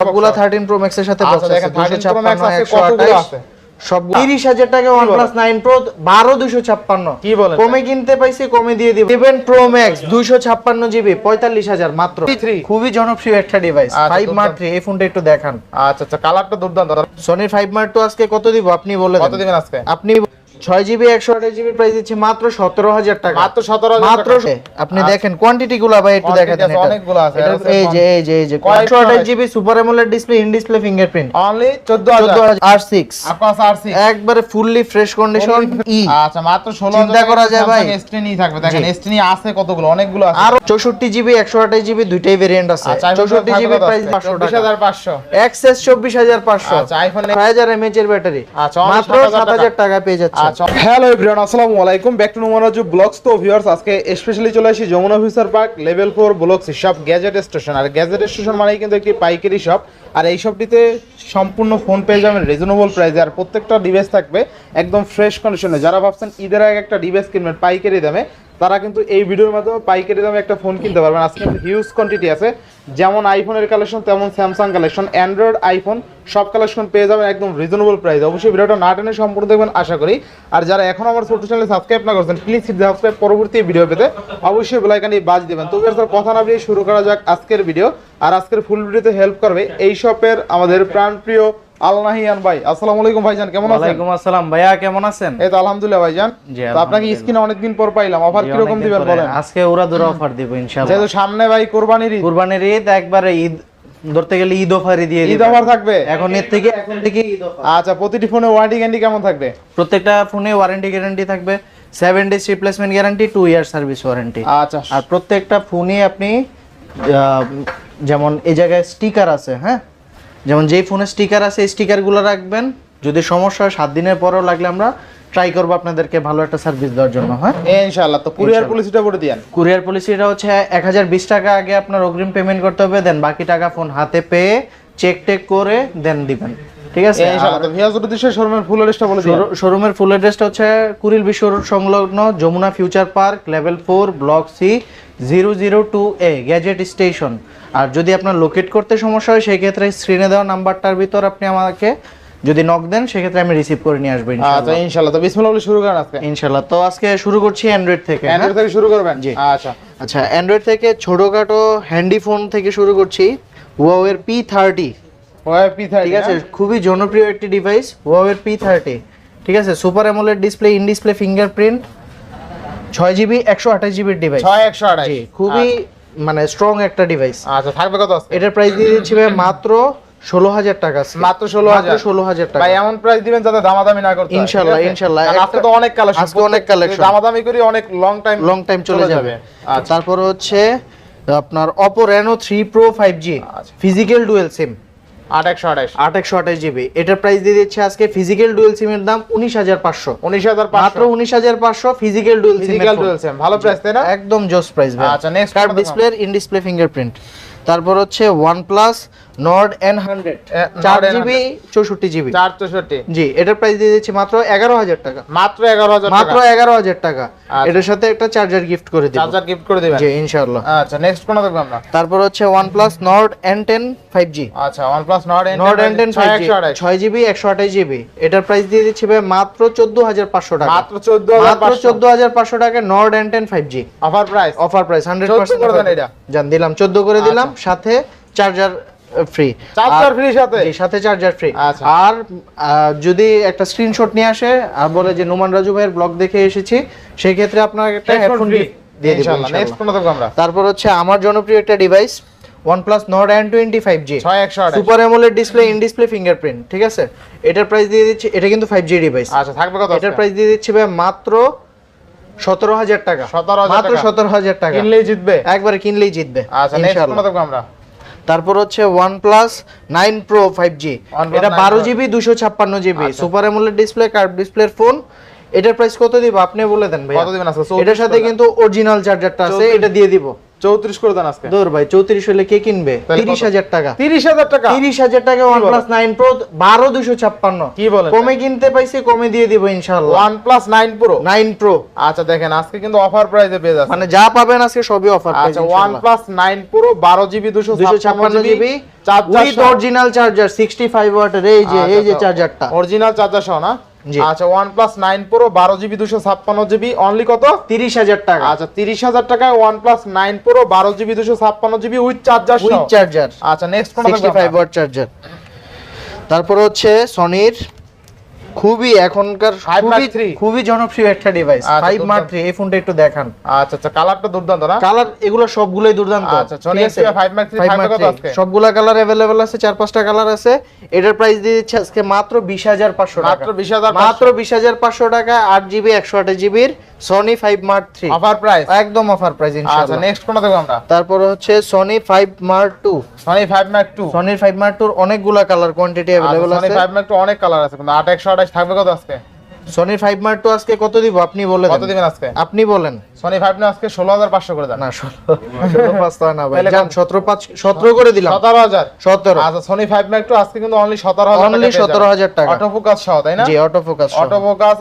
সবগুলা 13 pro max এর সাথে আচ্ছা, বক্স আছে 13 Pro Max 256 আছে, কতগুলো আছে? সব 30000 টাকা OnePlus 9 Pro 12256 কি বলেন? কমে কিনতে পাইছি কমে দিয়ে দিব। 7 Pro Max 256 জিবি 45000 মাত্র। P3 খুবই জনপ্রিয় একটা ডিভাইস আচ্ছা, 5 মার্ক দুর্দান্ত। 3 এই ফোনটা একটু দেখান। আচ্ছা আচ্ছা কালারটা দুর্দান্ত। সনির 5 মার্ক 2 আজকে কত দিব? আপনি বলে কত দিবেন আজকে? আপনি 6 জিবি 128 জিবি প্রাইস দিচ্ছি মাত্র 17000 টাকা। মাত্র 17,000 মাত্র। আপনি দেখেন কোয়ান্টিটি গুলো ভাই একটু এটা। অনেকগুলো আছে, এই যে এই যে এই যে কয়েকশো 128 GB super AMOLED display in display fingerprint only 14000 R6 আপনার আরসি একবারে ফুললি ফ্রেশ কন্ডিশন ই আচ্ছা মাত্র 16000 চিন্তা করা যায় ভাই। এসটি থাকবে। দেখেন জি। আছে কতগুলো? অনেকগুলো আছে। আর 64 জিবি 128 জিবি দুইটাই ভেরিয়েন্ট আছে। আচ্ছা 64 জিবি প্রাইস 500 টাকা। 24500 এক্সএস 24500 আচ্ছা, iPhone 6000 এমএএইচ এর ব্যাটারি আচ্ছা, মাত্র 7000 7000 টাকা। পেয়ে যাচ্ছে। আচ্ছা হ্যালো এভরিওয়ান আসসালামু আলাইকুম। ব্যাক টু নোমারাজু ব্লগস তো ভিউয়ার্স আজকে স্পেশালি চলে আসি Jamuna Future Park level four vlogs shop Gadget Station আর গ্যাজেট স্টেশন মানেই কিন্তু একটি পাইকারি শপ আর এই শপটিতে সম্পূর্ণ ফোন পেয়ে যাবেন রিজনেবল প্রাইসে আর প্রত্যেকটা ডিভাইস থাকবে একদম ফ্রেশ কন্ডিশনে যারা ভাবছেন ঈদের আগে একটা ডিভাইস কিনবেন, পাইকারি দামে তারা কিন্তু এই ভিডিওর মাধ্যমে পাইকারি দামে একটা ফোন কিনতে পারবেন। আজকে হিউজ কোয়ান্টিটি আছে। যেমন আইফোনের কালেকশন তেমন স্যামসাং কালেকশন অ্যান্ড্রয়েড আইফোন সব কালেকশন পেয়ে যাবেন একদম রিজনেবল প্রাইস অবশ্যই ভিডিওটা না টেনে সম্পূর্ণ দেখবেন, আশা করি। আর যারা এখন আমার ছোট চ্যানেলে সাবস্ক্রাইব না করছেন প্লিজ সাবস্ক্রাইব পরবর্তী ভিডিও পেতে। অবশ্যই বেলাইকানি বাজ দিবেন। তো স্যার কথা না দিয়ে শুরু করা যাক আজকের ভিডিও আর আজকের ফুল ভিডিওতে হেল্প করবে এই শপের আমাদের প্রাণপ্রিয় আলনাহিয়ান ভাই আসসালামু আলাইকুম ভাইজান কেমন আছেন? ওয়ালাইকুম আসসালাম। ভাইয়া কেমন আছেন? এই তো আলহামদুলিল্লাহ ভাইজান। তো আপনাকে স্ক্রিনে অনেকদিন পর পাইলাম। অফার কীরকম অনেকদিন দিবেন বলেন? আজকে ওরা দুরা অফার দিব ইনশাআল্লাহ। যেহেতু সামনে ভাই কোরবানির ঈদ। কুরবানির ঈদ একবারে ঈদ ধরতে গেলে ঈদ অফারই দিয়ে ঈদ অফার থাকবে? এখন এর থেকে এখন থেকে ঈদ অফার আচ্ছা প্রতিটি ফোনে ওয়ারেন্টি গ্যারান্টি কেমন থাকবে? প্রত্যেকটা ফোনে ওয়ারেন্টি গ্যারান্টি থাকবে। Seven days replacement guarantee two year service warranty আচ্ছা। আর প্রত্যেকটা ফোনে আপনি যেমন এই জায়গায় স্টিকার আছে হ্যাঁ? যেমন যেই ফোনে স্টিকার আছে এই স্টিকারগুলো রাখবেন। যদি সমস্যা হয় সাত দিনের পরেও লাগলে আমরা ট্রাই করব আপনাদেরকে ভালো একটা সার্ভিস দেওয়ার জন্য হয়? ইনশাল্লাহ তো কুরিয়ার পলিসিটা বলে দিয়ে কুরিয়ার পলিসিটা হচ্ছে এক হাজার বিশ টাকা আগে আপনার অগ্রিম পেমেন্ট করতে হবে দেন বাকি টাকা ফোন হাতে পেয়ে চেক টেক করে দেন দিবেন। ঠিক আছে? ইনশাআল্লাহ শোরুমের ফুল লিস্টটা বলে দিন শোরুমের ফুল অ্যাড্রেসটা হচ্ছে কুরিল বিশ্ব রোড সংলগ্ন Jamuna Future Park level block C zero zero two A Gadget Station আর যদি আপনার লোকেট করতে সমস্যা হয় সেই ক্ষেত্রে স্ক্রিনে দেওয়া নাম্বারটার ভিতর আপনি আমাকে যদি নক দেন সেক্ষেত্রে আমি রিসিভ করে নিয়ে আসব আচ্ছা ইনশাআল্লাহ। ইনশাআল্লাহ তো বিসমিল্লাহ বলে শুরু করেন আজকে। ইনশাআল্লাহ। তো আজকে শুরু করছি অ্যান্ড্রয়েড থেকে? অ্যান্ড্রয়েড থেকে শুরু করবেন? জি। আচ্ছা। আচ্ছা অ্যান্ড্রয়েড থেকে ছোটখাটো হ্যান্ডি ফোন থেকে শুরু করছি। হুয়াওয়ের পি থার্টি ওয়াই পি ঠিক আছে খুবই জনপ্রিয় একটি ডিভাইস হুয়াওয়ের পি থার্টি ঠিক আছে super AMOLED display in display fingerprint ছয় জিবি একশো আঠাশ জিবির ডিভাইস ছয় একশো জি খুবই মানে স্ট্রং একটা ডিভাইস আচ্ছা থাকবে কত? এটার প্রাইস দিয়ে দিচ্ছি ভাই মাত্র ষোলো হাজার টাকা। মাত্র 16,000 ষোলো হাজার টাকা। ভাই এমন প্রাইস দিবেন যাতে দামাদামি না করতে ইনশাআল্লাহ, ঠিক ইনশাআল্লাহ। আজকে তো অনেক কালেকশন আজকে অনেক collection। দামাদামি করি অনেক লং টাইম লং টাইম চলে যাবে। আচ্ছা। তারপর হচ্ছে আপনার Oppo Reno three Pro five G আচ্ছা। Physical dual SIM GB. এটার প্রাইস দিয়ে দিচ্ছে আজকে ফিজিক্যাল ডুয়েল সিমের দাম উনিশ হাজার পাঁচশো। উনিশ হাজার মাত্র উনিশ হাজার পাঁচশো physical dual physical dual SIM ভালো প্রাইস তাই না? একদম জোস প্রাইস আচ্ছা, next display in display fingerprint তারপর হচ্ছে OnePlus নর্ড এন হান্ড্রেড চার জিবি চৌষট্টি জিবি চার চৌষট্টি। জি এটার প্রাইস দিয়ে দিচ্ছি মাত্র এগারো হাজার টাকা। মাত্র এগারো হাজার মাত্র এগারো হাজার টাকা। আচ্ছা। এটার সাথে একটা চার্জার গিফট করে দিব। চার্জার গিফট করে দিবেন? জি ইনশাআল্লাহ। আচ্ছা নেক্সট কোন দেখব আমরা? তারপর হচ্ছে OnePlus নর্ড এন টেন আচ্ছা OnePlus Nord N10 Nord N ten ছয় একশো আঠাইশ জিবি একশো আঠাশ জিবি এটার প্রাইস দিয়ে দিচ্ছি ভাই মাত্র চোদ্দ হাজার পাঁচশো টাকা। মাত্র চোদ্দ মাত্র চোদ্দ হাজার পাঁচশো টাকা Nord N ten five G offer price offer price hundred 14 করে দেন এটা। জান দিলাম চোদ্দ করে দিলাম। সাথে চার্জার ফ্রি চার্জার ফ্রি সাথে? সাথে চার্জার ফ্রি আচ্ছা। আর যদি একটা স্ক্রিনশট নিয়ে আসে আর বলে যে নোমান রাজু ভাইয়ের ব্লগ দেখে এসেছি সেই ক্ষেত্রে আপনার একটা হেডফোন দিয়ে দিব ইনশাআল্লাহ তারপর হচ্ছে আমার জনপ্রিয় একটা device OnePlus Nord N25 G ছয় super AMOLED display in display fingerprint ঠিক আছে? এটার প্রাইস দিয়ে দিচ্ছি এটা কিন্তু 5G ডিভাইস আচ্ছা থাকবে কত এটার প্রাইস দিয়ে দিচ্ছি ভাই মাত্র সতেরো হাজার টাকা। 17,000 মাত্র সতেরো হাজার টাকা। কিনলেই জিতবে? একবারে কিনলেই জিতবে আচ্ছা নেক্সট আমরা। তারপর হচ্ছে OnePlus nine Pro five G এটা বারো জিবি দুশো ছাপ্পান্ন GB. Super AMOLED display curve ডিসপ্লের ফোন এটার প্রাইস কত দিব? আপনি বলে দেন ভাই কত দিবেন আজকে? এটার সাথে কিন্তু অরিজিনাল চার্জারটা আছে এটা দিয়ে দিব। চৌত্রিশ করে দেন আজকে। দূর ভাই চৌত্রিশ হলে কে কিনবে? তাহলে তিরিশ কত? হাজার টাকা। তিরিশ হাজার টাকা? তিরিশ হাজার টাকা প্রো বারো দুশো ছাপ্পান্ন। কি বলেন? কমে কিনতে পাইছি কমে দিয়ে দিব OnePlus nine Pro nine Pro আচ্ছা দেখেন আজকে কিন্তু অফার প্রাইসে পেয়ে যাচ্ছে। মানে যা পাবেন আজকে সবই অফার আচ্ছা ওয়ান প্লাস নাইন প্রো বারো জিবি দুশো দুশো ছাপ্পান্ন GB with original charger sixty five ওয়াটের এই যে এই যে চার্জারটা অরিজিনাল চার্জার সহ না। আচ্ছা ওয়ান প্লাস নাইন প্রো বারো জিবি দুশো ছাপ্পান্ন জিবি অনলি কত তিরিশ হাজার টাকা আচ্ছা তিরিশ হাজার টাকায় ওয়ান প্লাস নাইন প্রো বারো জিবি দুশো ছাপ্পান্ন GB with charger with charger আচ্ছা নেক্সট কোনটা সিক্সটি ফাইভ ওয়াট চার্জার তারপর হচ্ছে সনির খুবই এখনকার Five Mark খুবই three। খুবই জনপ্রিয় একটা ডিভাইস আচ্ছা, ফাইভ মার্ক দুর্দান্ত। থ্রি এই ফোনটা একটু দেখান আচ্ছা আচ্ছা কালারটা দুর্দান্ত না কালার এগুলো সবগুলোই দুর্দান্ত আচ্ছা, Sony ঠিক আছে? Xperia 5 Mark III, 5 5 Mark কত III আজকে? সবগুলা কালার अवेलेबल আছে চার পাঁচটা কালার আছে এটার প্রাইস দিয়ে দিচ্ছে আজকে মাত্র বিশ হাজার পাঁচশো টাকা। মাত্র 20,500 মাত্র বিশ হাজার পাঁচশো টাকা আট জিবি একশো আঠাশ জিবির Sony five Mark three offer price একদম অফার প্রাইস আচ্ছা নেক্সট কোনটা দেখব আমরা? তারপর হচ্ছে Sony five Mark two Sony five Mark two সনির five Mark টুর অনেকগুলা কালার কোয়ান্টিটি অ্যাভেলেবল আছে। সনি ফাইভ ম্যাক টু অনেক কালার আছে কিন্তু আট একশো আঠাশ থাকবে কত আজকে? সনি ফাইভ মার্ক টু আজকে কত দিব আপনি বলে কত দিবেন আজকে? আপনি বলেন। সনি ফাইভ না আজকে ষোলো হাজার পাঁচশো করে দেন। না ষোলো ষোলো পাঁচ তো হয় না ভাই। করে দিলাম। সতেরো হাজার। সতেরো। আচ্ছা সনি ফাইভ ম্যাক টু আজকে কিন্তু অনলি সতেরো হাজার Only 17,000 টাকা। অটো ফোকাস সহ তাই না? জি অটো ফোকাস অটো ফোকাস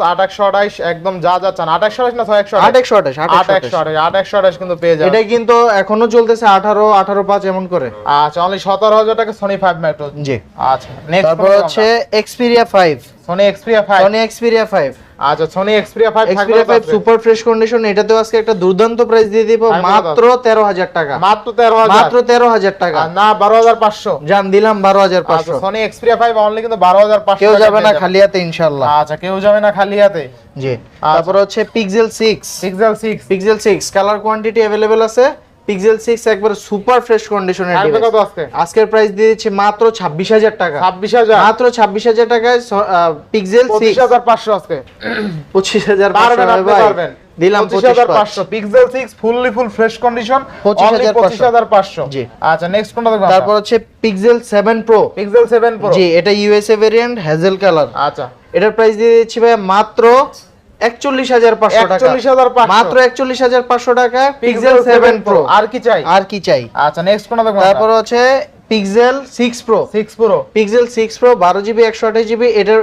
একদম যা যা চান। আট একশো আঠাইশ না ছয় একশো আট একশো আঠাশ আট আট একশো আঠাইশ আট একশো আঠাইশ কিন্তু পেয়ে যাবেন। এটা কিন্তু এখনও চলতেছে আঠারো আঠারো পাঁচ এমন করে। আচ্ছা অনলি সতেরো হাজার টাকা সনি ফাইভ টু জি। আচ্ছা নেক্সট তারপর হচ্ছে Xperia five Sony Xperia five Sony Xperia five আচ্ছা Sony Xperia five Xperia five super fresh condition এটাতেও আজকে একটা দুর্দান্ত প্রাইস দিয়ে দিব মাত্র তেরো হাজার টাকা। মাত্র তেরো হাজার। মাত্র তেরো হাজার টাকা। না বারো হাজার পাঁচশো। জান দিলাম বারো হাজার আচ্ছা পাঁচশো সনি এক্সপিরিয়া ফাইভ অনলি কিন্তু বারো হাজার পাঁচশো কেউ যাবে না খালি হাতে ইনশাল্লাহ আচ্ছা কেউ যাবে না খালি হাতে জি তারপর হচ্ছে Pixel six Pixel six Pixel six colour quantity available আছে? পিক্সেল সিক্স একবার সুপার ফ্রেশ কন্ডিশনের থাকবে কত আজকে আজকের প্রাইস দিয়ে দিচ্ছি মাত্র ছাব্বিশ হাজার টাকা। ছাব্বিশ হাজার? মাত্র ছাব্বিশ হাজার টাকায় পিক্সেল পঁচিশ সিক্স হাজার পাঁচশো আজকে। পঁচিশ হাজার পারবেন। দিলাম পঁচিশ পঁচিশ হাজার পাঁচশো। পাঁচশো Pixel six fully full fresh condition 25,500 পঁচিশ হাজার পাঁচশো। জি। আচ্ছা নেক্সট কোনটা দেখব তারপর হচ্ছে Pixel seven Pro Pixel seven Pro জি এটা ইউএসএ ভেরিয়েন্ট হ্যাজেল কালার আচ্ছা। এটার প্রাইস দিয়ে দিচ্ছি ভাই মাত্র একচল্লিশ হাজার পাঁচশো টাকা। 41,500 মাত্র একচল্লিশ হাজার পাঁচশো টাকা পিক্সেল সেভেন প্রো আর কি চাই? আর কি চাই? আচ্ছা নেক্সট কোনটা তারপর হচ্ছে Pixel six Pro six Pro Pixel six Pro বারো জিবি একশো আঠাশ জিবি এটার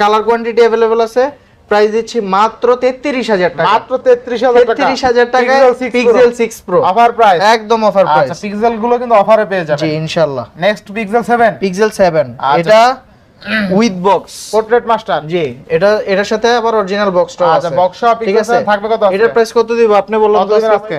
কালার কোয়ান্টিটি অ্যাভেলেবেল আছে। প্রাইস দিচ্ছি মাত্র তেত্রিশ হাজার টাকা। মাত্র তেত্রিশ হাজার টাকা। তেত্রিশ হাজার টাকায় Pixel six Pro offer price একদম অফার প্রাইস পিক্সেলগুলো কিন্তু অফারে পেয়ে জি ইনশাল্লাহ। Next Pixel seven Pixel seven. এটা উইথ বক্স পোর্ট্রেট মাস্টার জি এটা এটার সাথে আবার অরিজিনাল বক্সটাও আচ্ছা, আছে। box সহ ঠিক আছে? থাকবে কত আজকে? এটার প্রাইস কত দিব? আপনি বললেন আজকে?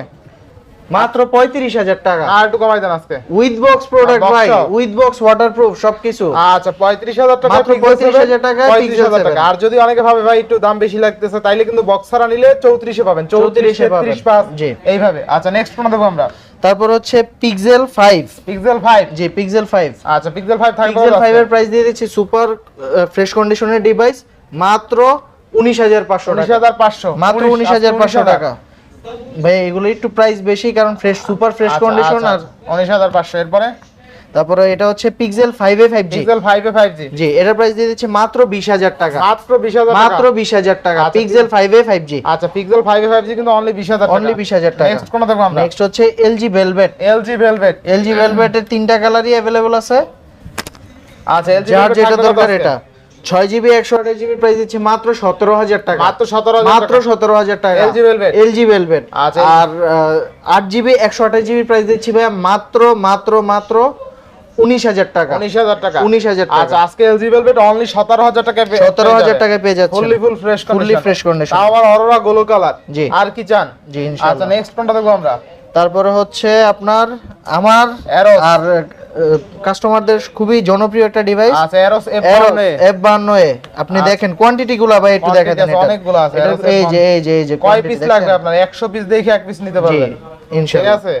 মাত্র পঁয়ত্রিশ হাজার টাকা। আর একটু কমাই দেন আজকে। উইথ বক্স প্রোডাক্ট ভাই উইথ বক্স ওয়াটারপ্রুফ সবকিছু। আচ্ছা পঁয়ত্রিশ হাজার টাকা মাত্র 35,000 টাকায় Pixel 7 টাকা আর যদি অনেকে ভাবে ভাই একটু দাম বেশি লাগতেছে তাইলে কিন্তু বক্স ছাড়া নিলে চৌত্রিশে পাবেন। চৌত্রিশ 34 এ পাবেন। জি। এইভাবে। আচ্ছা নেক্সট কোন দেবো আমরা। তারপর হচ্ছে পিক্সেল 5 পিক্সেল 5 জি পিক্সেল 5 আচ্ছা পিক্সেল 5 থাকবে পিক্সেল 5 এর প্রাইস দিয়ে দিচ্ছি সুপার ফ্রেশ কন্ডিশনের ডিভাইস মাত্র উনিশ হাজার পাঁচশো উনিশ টাকা হাজার পাঁচশো। মাত্র উনিশ হাজার পাঁচশো টাকা। ভাই এগুলো একটু প্রাইস বেশি কারণ ফ্রেশ সুপার ফ্রেশ কন্ডিশন আর উনিশ হাজার পাঁচশো এরপরে? তারপরে এটা হচ্ছে Pixel five A five G Pixel five A five G G এটার প্রাইস দিয়ে দিচ্ছে মাত্র বিশ হাজার টাকা। মাত্র বিশ হাজার মাত্র বিশ হাজার টাকা। Pixel five A five G আচ্ছা Pixel five A five G কিন্তু অনলি বিশ হাজার অনলি বিশ হাজার টাকা। নেক্সট কোন দেবো আমরা? নেক্সট হচ্ছে LG Velvet LG Velvet LG ভেলভেটের তিনটা কালারই অ্যাভেলেবল আছে। আচ্ছা এলজি যার যেটা দরকার এটা। ছয় জিবি একশো আঠাশ জিবি প্রাইস দিচ্ছে মাত্র সতেরো হাজার টাকা। মাত্র সতেরো মাত্র সতেরো হাজার টাকা। LG Velvet? এলজি ভেলভেট আচ্ছা। আর আট জিবি একশো আঠাশ জিবি প্রাইস দিচ্ছি ভাইয়া। মাত্র মাত্র মাত্র উনিশ হাজার টাকা। উনিশ হাজার টাকা। 19,000 টাকা। আচ্ছা আজকে এলজি ভেলভেট অনলি সতেরো হাজার টাকা সতেরো হাজার টাকায় পেয়ে যাচ্ছে। Fully full fresh fully fresh condition আবার অরোরা গোলো কালার জি। আর কি চান? জি আচ্ছা নেক্সট কোনটা দেখব আমরা? তারপরে হচ্ছে আপনার আমার আর কাস্টমারদের খুবই জনপ্রিয় একটা ডিভাইস আচ্ছা এরোস এফ এফ বান্ন এ আপনি দেখেন কোয়ান্টিটি গুলা ভাই একটু Quantity দেখা দেন আছে, এটা। অনেকগুলো আছে, এটা- Aeros F1 এই যে এই যে এই যে কয় পিস লাগবে আপনার? একশো পিস দেখে এক পিস নিতে পারবেন। ঠিক আছে?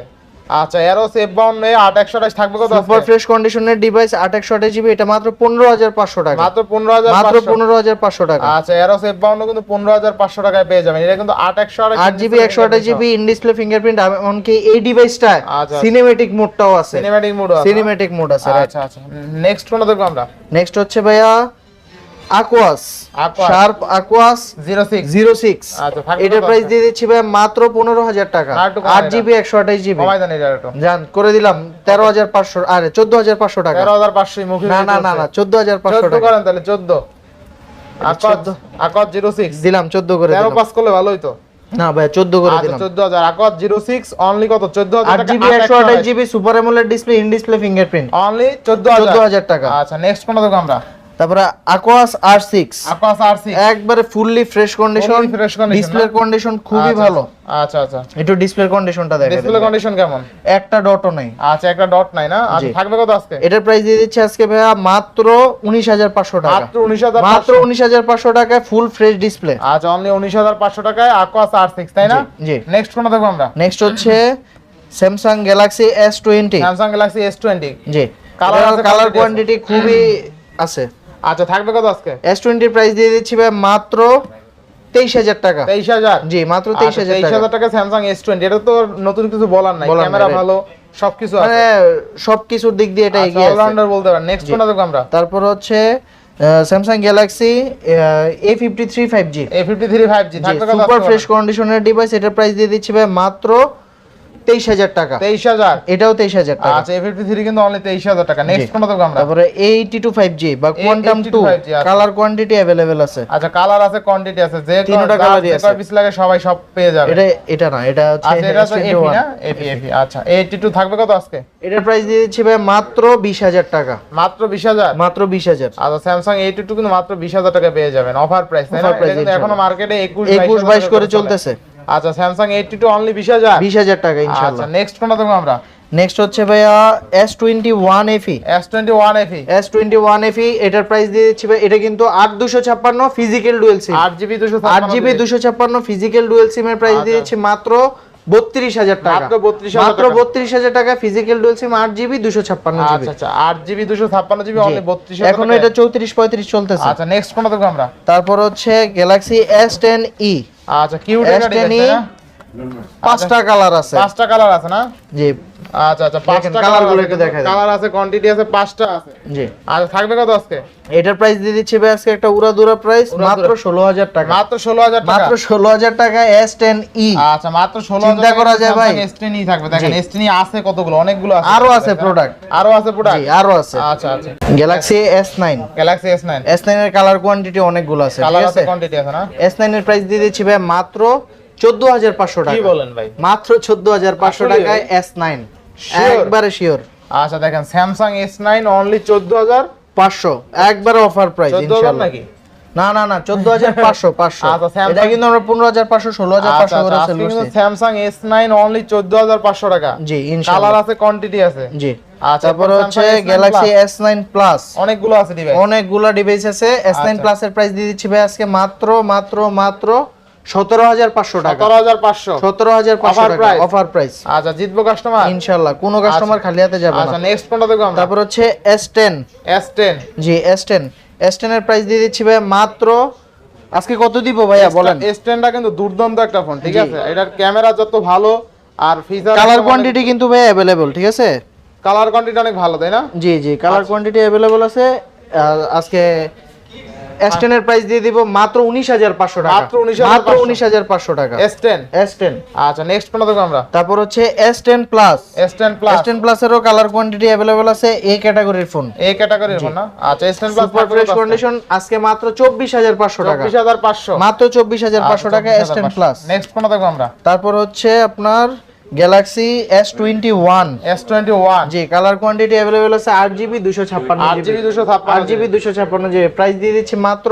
আচ্ছা এফ বাউন্ন আট একশো আঠাশ থাকবে কত সুপার ফ্রেশ কন্ডিশনের ডিভাইস আট একশো আঠাশ জিবি এটা মাত্র পনেরো হাজার পাঁচশো টাকা। মাত্র পনেরো হাজার মাত্র পনেরো হাজার পাঁচশো টাকা। আচ্ছা এরোস এফ বাউন্ন কিন্তু পনেরো হাজার পাঁচশো টাকায় পেয়ে যাবেন। এটা কিন্তু আট একশো আঠাশ আট জিবি একশো আঠাশ জিবি ইন ডিসপ্লে ফিঙ্গারপ্রিন্ট এমনকি এই ডিভাইসটা। সিনেমেটিক মোডটাও আছে। সিনেম্যাটিক মোড আছে। সিনেমেটিক মোড আছে আচ্ছা আচ্ছা। নেক্সট কোনটা দেখব আমরা। নেক্সট হচ্ছে ভাইয়া Aquas। শার্প সিক্স আচ্ছা, থাকবে এটার প্রাইস দিয়ে দিচ্ছি ভাই মাত্র পনেরো হাজার টাকা। আর একটু কমাই জিবি জিবি দেন এটা একটু। জান করে দিলাম তেরো হাজার পাঁচশো আরে চোদ্দ হাজার পাঁচশো টাকা। তেরো হাজার পাঁচশো মুখে না না না না চোদ্দ হাজার পাঁচশো চোদ্দ টাকা। করেন তাহলে চোদ্দ। আকত আকত জিরো সিক্স দিলাম চোদ্দ করে তেরো দিলাম। পাস করলে ভালো হইতো না ভাই চোদ্দ করে আচ্ছা দিলাম। চোদ্দ হাজার। আকত জিরো সিক্স অনলি কত? চোদ্দ আট হাজার জিবি একশো আঠাশ GB super AMOLED display in display fingerprint only চোদ্দ চোদ্দ হাজার। হাজার টাকা। আচ্ছা নেক্সট কোনটা দেখো আমরা। তারপরে aquas R six Aquos R six একবারে fully fresh condition fresh condition, ডিসপ্লের কন্ডিশন খুবই ভালো। আচ্ছা আচ্ছা। একটু ডিসপ্লের কন্ডিশনটা দেখেন ডিসপ্লে কন্ডিশন কেমন? একটা ডটও নাই। আচ্ছা একটা ডট নাই না? আচ্ছা থাকবে কত আজকে? এটার প্রাইস দিয়ে দিচ্ছে আজকে ভাইয়া মাত্র উনিশ হাজার পাঁচশো টাকা। মাত্র উনিশ হাজার মাত্র উনিশ হাজার পাঁচশো টাকায় ফুল ফ্রেশ ডিসপ্লে আচ্ছা অনলি উনিশ হাজার পাঁচশো টাকায় আকোয়াস আর সিক্স তাই না? জি। নেক্সট কোনটা দেখব আমরা। নেক্সট হচ্ছে Samsung Galaxy S twenty Samsung Galaxy S twenty জি। কালার কালার কোয়ান্টিটি খুবই আছে। আচ্ছা থাকবে কত আজকে? এস টোয়েন্টির প্রাইস দিয়ে দিচ্ছি ভাই মাত্র তেইশ হাজার টাকা। তেইশ হাজার? জি মাত্র তেইশ হাজার তেইশ টাকা হাজার টাকা স্যামসাং এস টোয়েন্টি এটা তো নতুন কিছু বলার নাই। ক্যামেরা ভালো সবকিছু আছে। মানে সবকিছুর দিক দিয়ে এটা এগিয়ে অলরাউন্ডার বলতে পারেন। নেক্সট কোনটা দেখব আমরা? তারপর হচ্ছে Samsung Galaxy A fifty three five G A fifty three five G super fresh কন্ডিশনের ডিভাইস এটার প্রাইস দিয়ে দিচ্ছি ভাই মাত্র তেইশ হাজার টাকা। তেইশ হাজার? এটাও তেইশ হাজার টাকা। আচ্ছা এ থ্রি কিন্তু অনলি তেইশ হাজার টাকা। নেক্সট কোনটা দেখব আমরা তারপরে এইটি টু ফাইভ জি বা Quantum two colour quantity available আছে। আচ্ছা কালার আছে কোয়ান্টিটি আছে। যে তিনটা colour-ই আছে। পিস লাগে সবাই সব পেয়ে যাবে। এটা এটা না এটা হচ্ছে আচ্ছা এটা তো এপি S21 না? এপি এপি আচ্ছা এইটি টু থাকবে কত আজকে? এটার প্রাইস দিয়ে দিচ্ছি ভাই মাত্র বিশ হাজার টাকা। মাত্র বিশ হাজার? মাত্র বিশ হাজার। আচ্ছা স্যামসাং এইটি টু কিন্তু মাত্র বিশ হাজার টাকা পেয়ে যাবেন। অফার প্রাইস এখনও মার্কেটে একুশ একুশ বাইশ করে চলতেছে। আচ্ছা স্যামসাং এইটি টু অনলি বিশ হাজার? বিশ হাজার টাকা আচ্ছা ইনশাল্লাহ নেক্সট কোনটা দেখব আমরা? নেক্সট হচ্ছে ভাইয়া S twenty one FE S twenty one FE S twenty one FE এটার প্রাইস দিয়ে দিচ্ছি ভাই এটা কিন্তু আট দুশো ছাপ্পান্ন ফিজিক্যাল ডুয়েল সিম আট জিবি দুশো আট জিবি দুশো ছাপ্পান্ন ফিজিক্যাল ডুয়েল সিমের প্রাইস দিয়ে দিচ্ছি মাত্র বত্রিশ হাজার টাকা। মাত্র 32,000 মাত্র বত্রিশ হাজার টাকা ফিজিক্যাল ডুয়েল সিম আট জিবি দুশো ছাপ্পান্ন জিবি আচ্ছা আচ্ছা আট জিবি দুশো ছাপ্পান্ন জিবি অনলি বত্রিশ এখনও এটা চৌত্রিশ পঁয়ত্রিশ চলতেছে। আচ্ছা নেক্সট কোনটা দেখব আমরা? তারপর হচ্ছে গ্যালাক্সি এস টেন ই আচ্ছা কিউ টেন ই পাঁচটা কালার আছে। পাঁচটা কালার আছে না? জি। আচ্ছা আচ্ছা পাঁচটা কালারগুলো একটু দেখাই কালার আছে কোয়ান্টিটি আছে পাঁচটা আছে। জি। আচ্ছা থাকবে কত আজকে? এটার প্রাইস দিয়ে দিচ্ছি ভাই আজকে একটা উড়াদুরা প্রাইস মাত্র টাকা। মাত্র টাকা। মাত্র টাকা আচ্ছা চিন্তা করা যায় ভাই। এসটিনি থাকবে। দেখেন জি। এসটিনি আছে কতগুলো? অনেকগুলো আছে। আরও আছে প্রোডাক্ট আরও আছে প্রোডাক্ট জি আরও আছে। আচ্ছা আচ্ছা। এর কালার কোয়ান্টিটি অনেকগুলো আছে কালার আছে? আছে কোয়ান্টিটি আছে না? এস নাইন এর প্রাইস দিয়ে দিচ্ছি ভাই মাত্র চোদ্দ হাজার পাঁচশো টাকা। বলেন ভাই? মাত্র চোদ্দ হাজার পাঁচশো টাকায় এস নাইন? একবারে শিওর আচ্ছা দেখেন স্যামসাং এস নাইন অনলি চোদ্দ হাজার পাঁচশো। একবারে অফার প্রাইস নাকি? না না না চোদ্দ হাজার পাঁচশো পাঁচশো। আচ্ছা, এটা কিন্তু আমরা পনেরো হাজার পাঁচশো ষোলো হাজার আচ্ছা পাঁচশো করে সেল করছি। স্যামসাং এস নাইন অনলি চোদ্দ হাজার পাঁচশো টাকা। জি কালার আছে কোয়ান্টিটি আছে। জি। আচ্ছা, তারপর হচ্ছে গ্যালাক্সি এস নাইন প্লাস অনেকগুলো আছে ডিভাইস অনেকগুলা ডিভাইস আছে। S nine. প্লাস এর প্রাইস দিয়ে দিচ্ছি ভাই আজকে। মাত্র মাত্র মাত্র সতেরো হাজার পাঁচশো টাকা। সতেরো হাজার পাঁচশো। সতেরো হাজার পাঁচশো টাকা। অফার প্রাইস আচ্ছা জিতবো কাস্টমার ইনশাল্লাহ কোনো কাস্টমার খালি হাতে যাবে আচ্ছা নেক্সট কোনটা দেখব তারপর হচ্ছে এস টেন এস টেন জি S ten S ten price দিয়ে দিচ্ছি ভাই মাত্র আজকে কত দিব ভাইয়া বলেন। এস টেনটা কিন্তু দুর্দান্ত একটা ফোন ঠিক আছে? এটার ক্যামেরা যত ভালো আর ফিচার কালার কোয়ান্টিটি কিন্তু ভাই অ্যাভেলেবল ঠিক আছে? কালার কোয়ান্টিটি অনেক ভালো তাই না? জি জি কালার কোয়ান্টিটি অ্যাভেলেবল আছে। আজকে এস টেন এর প্রাইস দিয়ে দিব মাত্র উনিশ হাজার পাঁচশো টাকা। মাত্র 19,500 মাত্র উনিশ হাজার পাঁচশো টাকা। এস টেন এস টেন আচ্ছা নেক্সট কোনটা দেখব আমরা? তারপর হচ্ছে S ten plus S ten plus S ten plus এরও কালার কোয়ান্টিটি অ্যাভেলেবল আছে এই ক্যাটাগরির ফোন এই ক্যাটাগরির ফোন না? আচ্ছা S ten plus super fresh condition আজকে মাত্র চব্বিশ হাজার পাঁচশো টাকা। চব্বিশ হাজার পাঁচশো। মাত্র চব্বিশ হাজার পাঁচশো টাকা এস টেন প্লাস নেক্সট কোনটা দেখব আমরা? তারপর হচ্ছে আপনার Galaxy S twenty one S twenty one জি কালার কোয়ান্টিটি অ্যাভেলেবল আছে আট জিবি দুশো ছাপ্পান্ন আট জিবি দুশো আট জিবি দুশো ছাপ্পান্ন জিবি প্রাইস দিয়ে দিচ্ছি মাত্র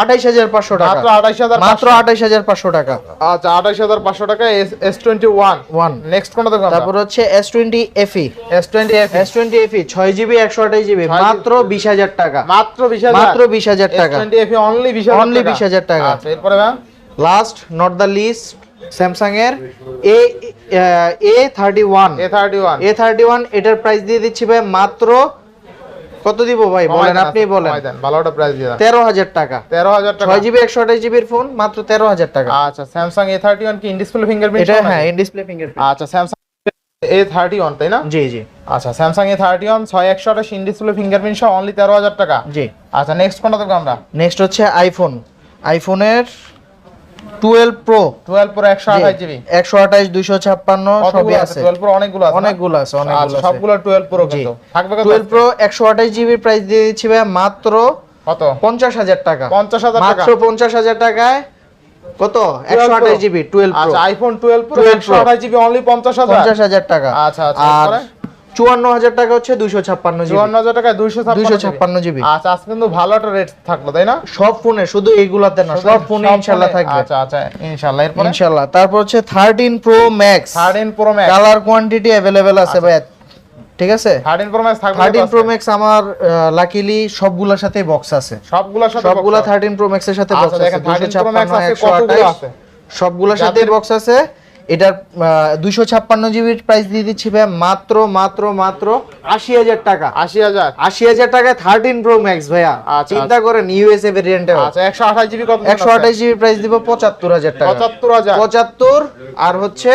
আঠাইশ হাজার পাঁচশো টাকা। মাত্র আঠাইশ হাজার মাত্র আঠাইশ হাজার পাঁচশো টাকা। আচ্ছা আঠাইশ হাজার পাঁচশো টাকা S twenty one one next কোনটা দেখব তারপর হচ্ছে S twenty FE S twenty FE S twenty FE ছয় জিবি একশো আঠাইশ জিবি মাত্র বিশ হাজার টাকা। মাত্র বিশ হাজার। মাত্র বিশ হাজার টাকা। টোয়েন্টি এফ অনলি বিশ হাজার Only 20,000 টাকা। আচ্ছা এরপরে last not the list Samsung এর A A thirty one A thirty one A thirty one এটার প্রাইস দিয়ে দিচ্ছি ভাই মাত্র কত দিব ভাই? বলেন আপনি বলেন। ভালো একটা প্রাইস দিয়ে তেরো হাজার টাকা। তেরো হাজার টাকা। ছয় জিবি একশো আঠাশ জিবির ফোন মাত্র তেরো হাজার টাকা। আচ্ছা স্যামসাং এ থার্টি ওয়ান কি ইন ডিসপ্লে ফিঙ্গারপ্রিন্ট এটা হ্যাঁ ইন ডিসপ্লে ফিঙ্গারপ্রিন্ট আচ্ছা স্যামসাং এ থার্টি ওয়ান তাই না? জি জি। আচ্ছা স্যামসাং এ থার্টি ওয়ান ছয় একশো আঠাশ ইন ডিসপ্লে ফিঙ্গারপ্রিন্ট সহ অনলি তেরো হাজার টাকা। জি। আচ্ছা নেক্সট কোনটা দেখব আমরা? নেক্সট হচ্ছে আইফোন আইফোনের টুয়েলভ প্রো টুয়েলভ প্রো একশো আঠাশ জিবি। একশো আঠাশ দুইশো ছাপ্পান্ন সবই আছে টুয়েলভ প্রো অনেকগুলো আছে অনেকগুলো আছে অনেকগুলো আচ্ছা, আছে। সবগুলো টুয়েলভ প্রো জি। কিন্তু। থাকবে কত? টুয়েলভ প্রো একশো আঠাশ জিবির প্রাইস দিয়ে দিচ্ছি ভাই মাত্র কত? পঞ্চাশ হাজার টাকা। পঞ্চাশ হাজার টাকা? মাত্র পঞ্চাশ হাজার টাকায় কত? একশো আঠাশ জিবি টুয়েলভ প্রো আচ্ছা আইফোন টুয়েলভ প্রো 12 একশো Pro। জিবি অনলি পঞ্চাশ হাজার? পঞ্চাশ হাজার টাকা। আচ্ছা, আচ্ছা? চুয়ান্ন হাজার টাকা হচ্ছে ছাপ্পান্ন চুয়ান্ন হাজার ছাপ্পান্ন জিবি? আচ্ছা আজকে কিন্তু ভালো একটা রেট থাকল তাই না? সব ফোনে শুধু এইগুলাতে না সব ফোনে ইনশাল্লাহ থাকবে। আচ্ছা আচ্ছা ইনশাল্লাহ এরপরে? ইনশাল্লাহ। তারপর হচ্ছে thirteen Pro Max thirteen Pro Max colour quantity available আছে। ভাই ঠিক আছে? প্রো ম্যাক্স থাকবে প্রো ম্যাক্স আমার লাকিলি সবগুলোর সাথে বক্স আছে। সবগুলোর সাথে সবগুলা box আছে। থার্টিন প্রো ম্যাক্সের সাথে আচ্ছা, বক্স আছে। দেখেন, 13 Pro Max 256 আজকে 128 কতগুলো আছে? সবগুলোর সাথে বক্স আছে। এটার দুইশো ছাপ্পান্ন জিবির প্রাইস দিয়ে দিচ্ছি ভাই মাত্র মাত্র মাত্র আশি হাজার টাকা। আশি হাজার? আশি হাজার টাকায় থার্টিন প্রো ম্যাক্স ভাইয়া। আচ্ছা, চিন্তা করেন ইউএসএ ভেরিয়েন্টে আচ্ছা একশো আঠাশ জিবি একশো আঠাশ জিবি প্রাইস দিব পঁচাত্তর হাজার টাকা। পঁচাত্তর হাজার? পঁচাত্তর আর হচ্ছে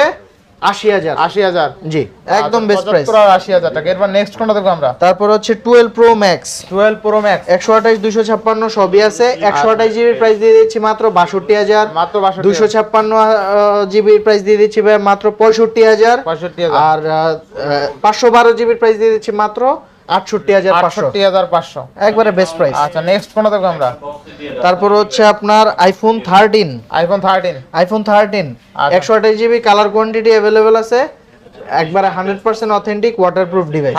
আশি হাজার। আশি হাজার। জি। একদম আচ্ছা, বেস্ট প্রাইস আর আশি হাজার টাকা। এরপর নেক্সট কোনটা দেখব আমরা? তারপর হচ্ছে twelve Pro Max twelve Pro Max একশো আঠাশ দুশো ছাপ্পান্ন সবই আছে। একশো আঠাশ জিবির প্রাইস দিয়ে দিচ্ছি মাত্র বাষট্টি হাজার। মাত্র দুশো ছাপ্পান্ন জিবির প্রাইস দিয়ে দিচ্ছি মাত্র পঁয়ষট্টি হাজার। পঁয়ষট্টি হাজার। আর পাঁচশো বারো জিবির প্রাইস দিয়ে দিচ্ছি মাত্র আটষট্টি হাজার পাঁচশো। হাজার পাঁচশো একবারে বেস্ট প্রাইস আচ্ছা নেক্সট কোনটা দেখব আমরা? তারপর হচ্ছে আপনার iPhone thirteen iPhone thirteen iPhone thirteen. একশো আঠাশ জিবি কালার কোয়ান্টিটি অ্যাভেলেবেল আছে। একবারে hundred percent authentic waterproof device?